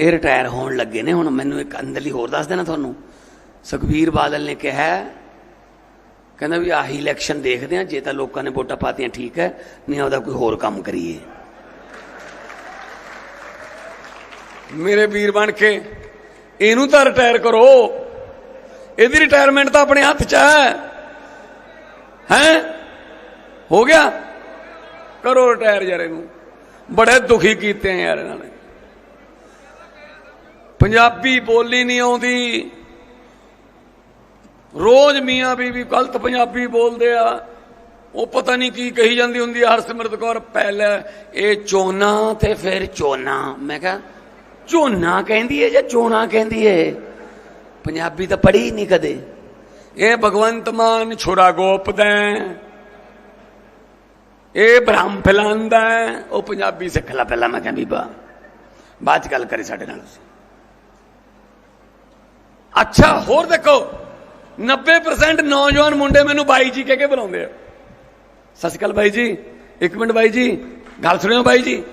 ਇਹ ਰਿਟਾਇਰ ਹੋਣ ਲੱਗੇ ਨੇ, ਹੁਣ ਮੈਨੂੰ ਇੱਕ ਅੰਦਰਲੀ ਹੋਰ ਦੱਸ ਦੇਣਾ ਤੁਹਾਨੂੰ। ਸੁਖਬੀਰ ਬਾਦਲ ਨੇ ਕਿਹਾ ਕਹਿੰਦਾ ਵੀ ਆਹੀ ਇਲੈਕਸ਼ਨ ਦੇਖਦੇ ਆ ਜੇ ਤਾਂ ਲੋਕਾਂ ਨੇ ਵੋਟਾਂ ਪਾਤੀਆਂ, ਠੀਕ ਹੈ, ਨਹੀਂ ਉਹਦਾ ਕੋਈ ਹੋਰ ਕੰਮ ਕਰੀਏ। ਮੇਰੇ ਵੀਰ ਬਣ ਕੇ, ਇਹਨੂੰ ਤਾਂ ਰਿਟਾਇਰ ਕਰੋ। ਇਹਦੀ ਰਿਟਾਇਰਮੈਂਟ ਤਾਂ ਆਪਣੇ ਹੱਥ 'ਚ ਹੈ। ਹੈ? ਹੋ ਗਿਆ? ਕਰੋ ਰਿਟਾਇਰ ਯਾਰ ਇਹਨੂੰ। ਬੜੇ ਦੁਖੀ ਕੀਤੇ ਯਾਰ ਇਹਨਾਂ ਨੇ। ਪੰਜਾਬੀ ਬੋਲੀ ਨਹੀਂ ਆਉਂਦੀ। ਰੋਜ਼ ਮੀਆਂ ਬੀਬੀ ਗਲਤ ਪੰਜਾਬੀ ਬੋਲਦੇ ਆ। ਉਹ ਪਤਾ ਨਹੀਂ ਕੀ ਕਹੀ ਜਾਂਦੀ ਹੁੰਦੀ ਆ, ਹਰਸਿਮਰਤ ਕੌਰ, ਪਹਿਲੇ ਇਹ ਚੋਨਾ ਤੇ ਫਿਰ ਚੋਨਾ। ਮੈਂ ਕਿਹਾ ਝੋਨਾ ਕਹਿੰਦੀ ਹੈ ਜਾਂ ਚੋਣਾ ਕਹਿੰਦੀ ਹੈ ਪੰਜਾਬੀ ਤਾਂ ਪੜ੍ਹੀ ਨਹੀਂ ਕਦੇ। ਇਹ ਭਗਵੰਤ ਮਾਨ ਛੋਰਾ ਗੋਪਦਾ ਹੈ। ਇਹ ਬ੍ਰਹਮ ਫੈਲਾਉਂਦਾ ਉਹ ਪੰਜਾਬੀ ਸਿੱਖ ਲੈ ਪਹਿਲਾਂ। ਮੈਂ ਕਿਹਾ, ਬੀਬਾ, ਬਾਅਦ ਚ ਗੱਲ ਕਰੇ ਸਾਡੇ ਨਾਲ ਤੁਸੀਂ। ਅੱਛਾ, ਹੋਰ ਦੇਖੋ 90% ਨੌਜਵਾਨ ਮੁੰਡੇ ਮੈਨੂੰ ਬਾਈ ਜੀ ਕਹਿ ਕੇ ਬੁਲਾਉਂਦੇ ਆ। ਸਤਿ ਸ਼੍ਰੀ ਅਕਾਲ ਬਾਈ ਜੀ। ਇੱਕ ਮਿੰਟ ਬਾਈ ਜੀ। ਗੱਲ ਸੁਣਿਓ ਬਾਈ ਜੀ।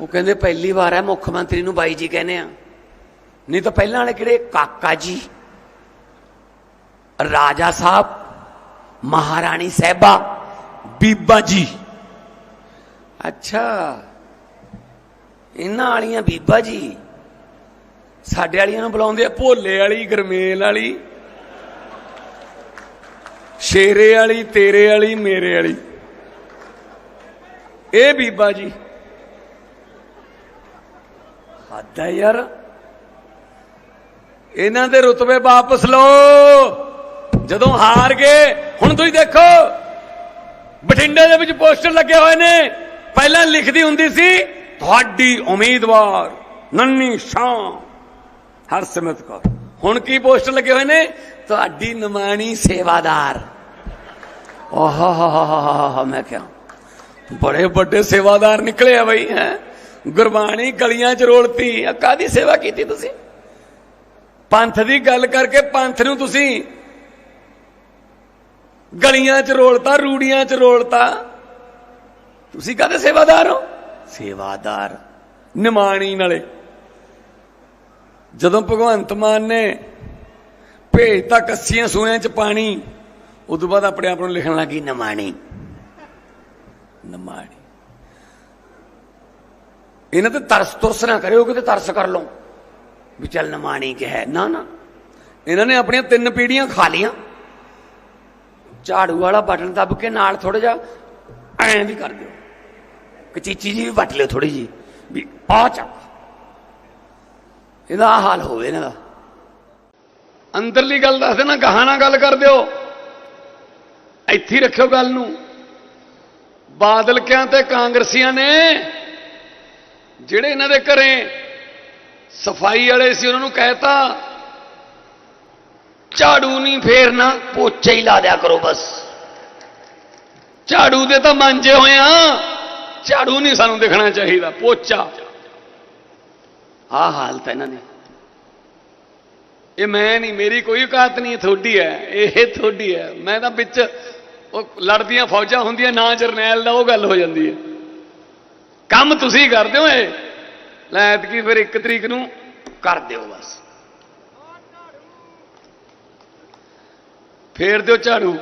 ਉਹ ਕਹਿੰਦੇ, ਪਹਿਲੀ ਵਾਰ ਹੈ, ਮੁੱਖ ਮੰਤਰੀ ਨੂੰ ਬਾਈ ਜੀ ਕਹਿੰਦੇ ਆ। ਨਹੀਂ ਤਾਂ ਪਹਿਲਾਂ ਵਾਲੇ ਕਿਹੜੇ? ਕਾਕਾ ਜੀ, ਰਾਜਾ ਸਾਹਿਬ, ਮਹਾਰਾਣੀ ਸਾਹਿਬਾ, ਬੀਬਾ ਜੀ। ਅੱਛਾ। ਇਹਨਾਂ ਵਾਲੀਆਂ ਬੀਬਾ ਜੀ। ਸਾਡੇ ਵਾਲੀਆਂ ਨੂੰ ਬੁਲਾਉਂਦੇ ਆ, ਭੋਲੇ ਵਾਲੀ, ਗਰਮੇਲ ਵਾਲੀ, ਸ਼ੇਰੇ ਵਾਲੀ, ਤੇਰੇ ਵਾਲੀ, ਮੇਰੇ ਵਾਲੀ। ਇਹ ਬੀਬਾ ਜੀ। ਹੱਦ ਹੈ ਯਾਰ। ਇਹਨਾਂ ਦੇ ਰੁਤਬੇ ਵਾਪਸ ਲਓ। ਜਦੋਂ ਹਾਰ ਗਏ, ਹੁਣ ਤੁਸੀਂ ਦੇਖੋ, ਬਠਿੰਡੇ ਦੇ ਵਿੱਚ ਪੋਸਟਰ ਲੱਗੇ ਹੋਏ ਨੇ। ਪਹਿਲਾਂ ਲਿਖਦੀ ਹੁੰਦੀ ਸੀ, ਤੁਹਾਡੀ ਉਮੀਦਵਾਰ ਨੰਨੀ ਸ਼ਾਂ ਹਰਸਿਮਰਤ ਕੌਰ। ਹੁਣ ਕੀ ਪੋਸਟਰ ਲੱਗੇ ਹੋਏ ਨੇ? ਤੁਹਾਡੀ ਨਿਮਾਣੀ ਸੇਵਾਦਾਰ। ਆਹਾ ਮੈਂ ਕਿਹਾ, ਬੜੇ ਵੱਡੇ ਸੇਵਾਦਾਰ ਨਿਕਲੇ ਆ ਬਈ, ਹੈ? ਗੁਰਬਾਣੀ ਗਲੀਆਂ 'ਚ ਰੋਲਤੀ। ਆ ਕਾਦੀ ਸੇਵਾ ਕੀਤੀ ਤੁਸੀਂ? ਪੰਥ ਦੀ ਗੱਲ ਕਰਕੇ ਪੰਥ ਨੂੰ ਤੁਸੀਂ ਗਲੀਆਂ 'ਚ ਰੋਲਤਾ, ਰੂੜੀਆਂ 'ਚ ਰੋਲਤਾ। ਤੁਸੀਂ ਕਾਦੇ ਸੇਵਾਦਾਰ ਹੋ? ਸੇਵਾਦਾਰ। ਨਿਮਾਣੀ ਨਾਲੇ। ਜਦੋਂ ਭਗਵੰਤ ਮਾਨ ਨੇ ਭੇਜਤਾ ਕੱਸੀਆਂ ਸੂਆਂ 'ਚ ਪਾਣੀ ਉਦੋਂ ਬਾਅਦ ਆਪਣੇ ਆਪ ਨੂੰ ਲਿਖਣ ਲੱਗੀ, ਨਿਮਾਣੀ। ਨਮਾਣੀ। ਇਹਨਾਂ ਤੇ ਤਰਸ ਤੁਰਸ ਨਾ ਕਰਿਓ, ਕਿਤੇ ਤਰਸ ਕਰ ਲਓ। ਵੀ ਚੱਲ ਨਿਮਾਣੀ ਕਿ ਹੈ। ਨਾ ਨਾ। ਇਹਨਾਂ ਨੇ ਆਪਣੀਆਂ ਤਿੰਨ ਪੀੜੀਆਂ ਖਾ ਲੀਆਂ ਝਾੜੂ ਵਾਲਾ ਬਟਨ ਦੱਬ ਕੇ ਨਾਲ ਥੋੜਾ ਜਿਹਾ ਐਂ ਵੀ ਕਰ ਦਿਓ। ਕਚੀਚੀ ਜੀ ਵੀ ਵੱਟ ਲਿਓ ਥੋੜੀ ਜੀ ਵੀ ਆ ਚੱਕ। ਇਹਦਾ ਆਹ ਹਾਲ ਹੋਵੇ ਇਹਨਾਂ ਦਾ। ਅੰਦਰਲੀ ਗੱਲ ਦੱਸ ਦੇਣਾ, ਗਾਹਾਂ ਨਾਲ ਗੱਲ ਕਰ ਦਿਓ। ਇੱਥੇ ਰੱਖਿਓ ਗੱਲ ਨੂੰ। ਬਾਦਲ ਕਿਆਂ ਤੇ ਕਾਂਗਰਸੀਆਂ ਨੇ, ਜਿਹੜੇ ਇਹਨਾਂ ਦੇ ਘਰੇ ਸਫ਼ਾਈ ਵਾਲੇ ਸੀ, ਉਹਨਾਂ ਨੂੰ ਕਹਿਤਾ, ਝਾੜੂ ਨਹੀਂ ਫੇਰਨਾ, ਪੋਚਾ ਹੀ ਲਾ ਦਿਆ ਕਰੋ ਬਸ। ਝਾੜੂ ਦੇ ਤਾਂ ਮਾਂਜੇ ਹੋਏ ਆ। ਝਾੜੂ ਨਹੀਂ ਸਾਨੂੰ ਦਿਖਣਾ ਚਾਹੀਦਾ, ਪੋਚਾ। ਆਹ ਹਾਲਤ ਹੈ ਇਹਨਾਂ ਦੀ। ਇਹ ਮੈਂ ਨਹੀਂ, ਮੇਰੀ ਕੋਈ ਔਕਾਤ ਨਹੀਂ ਥੋੜੀ ਹੈ, ਇਹ ਥੋੜੀ ਹੈ। ਮੈਂ ਤਾਂ ਵਿੱਚ ਉਹ ਲੜਦੀਆਂ ਫੌਜਾਂ ਹੁੰਦੀਆਂ, ਨਾ ਜਰਨੈਲ ਦਾ ਉਹ ਗੱਲ ਹੋ ਜਾਂਦੀ ਹੈ। ਕੰਮ ਤੁਸੀਂ ਕਰਦੇ ਹੋ ਇਹ? ਲੈ ਐਤਕੀ ਫਿਰ ਇੱਕ ਤਰੀਕ ਨੂੰ ਕਰ ਦਿਓ ਬਸ। ਫੇਰ ਦਿਓ ਝਾੜੂ।